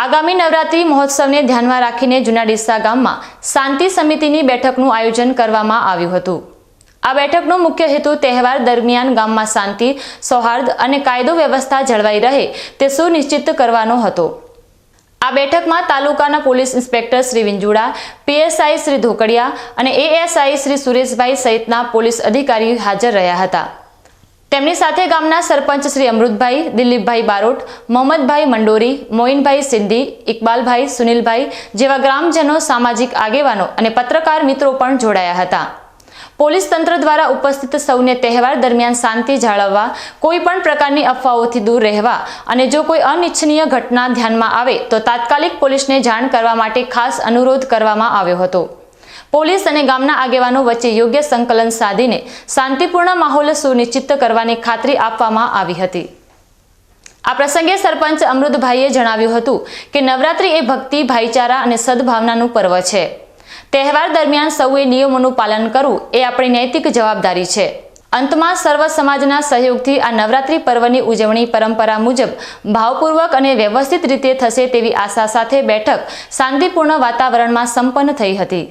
આગામી નવરાત્રી મહોત્સવને ધ્યાનમાં રાખીને જૂના ડીસા ગામમાં શાંતિ સમિતિની બેઠકનું આયોજન કરવામાં આવ્યું હતું. આ બેઠકનો મુખ્ય હેતુ તહેવાર દરમિયાન ગામમાં શાંતિ, સૌહાર્દ અને કાયદો વ્યવસ્થા જળવાઈ રહે તે સુનિશ્ચિત કરવાનો હતો. આ બેઠકમાં તાલુકાના police inspector Shri Vinjuda, PSI Shri Dhokadiya અને એએસઆઈ શ્રી સુરેશભાઈ સહિતના પોલીસ અધિકારી હાજર રહ્યા હતા. તેમની સાથે ગામના સરપંચ શ્રી અમૃતભાઈ, દિલીપભાઈ બારોટ, મોહમ્મદભાઈ મંડોરી, મોઇનભાઈ સિંધી, ઇકબાલભાઈ, સુનિલભાઈ જેવા ગ્રામજનો, સામાજિક આગેવાનો અને પત્રકાર મિત્રો પણ જોડાયા હતા. પોલીસ તંત્ર દ્વારા ઉપસ્થિત સૌને તહેવાર દરમિયાન શાંતિ જાળવવા, કોઈ પણ પ્રકારની અફવાઓથી દૂર રહેવા અને જો કોઈ અનિચ્છનીય ઘટના ધ્યાનમાં આવે તો તાત્કાલિક પોલીસને જાણ કરવા માટે ખાસ અનુરોધ કરવામાં આવ્યો હતો. પોલીસ અને ગામના આગેવાનો વચ્ચે યોગ્ય સંકલન સાધીને શાંતિપૂર્ણ માહોલ સુનિશ્ચિત કરવાની ખાતરી આપવામાં આવી હતી. આ પ્રસંગે સરપંચ અમૃતભાઈએ જણાવ્યું હતું કે નવરાત્રિ એ ભક્તિ, ભાઈચારા અને સદભાવનાનું પર્વ છે. તહેવાર દરમિયાન સૌએ નિયમોનું પાલન કરવું એ આપણી નૈતિક જવાબદારી છે. અંતમાં સર્વ સમાજના સહયોગથી આ નવરાત્રિ પર્વની ઉજવણી પરંપરા મુજબ ભાવપૂર્વક અને વ્યવસ્થિત રીતે થશે તેવી આશા સાથે બેઠક શાંતિપૂર્ણ વાતાવરણમાં સંપન્ન થઈ હતી.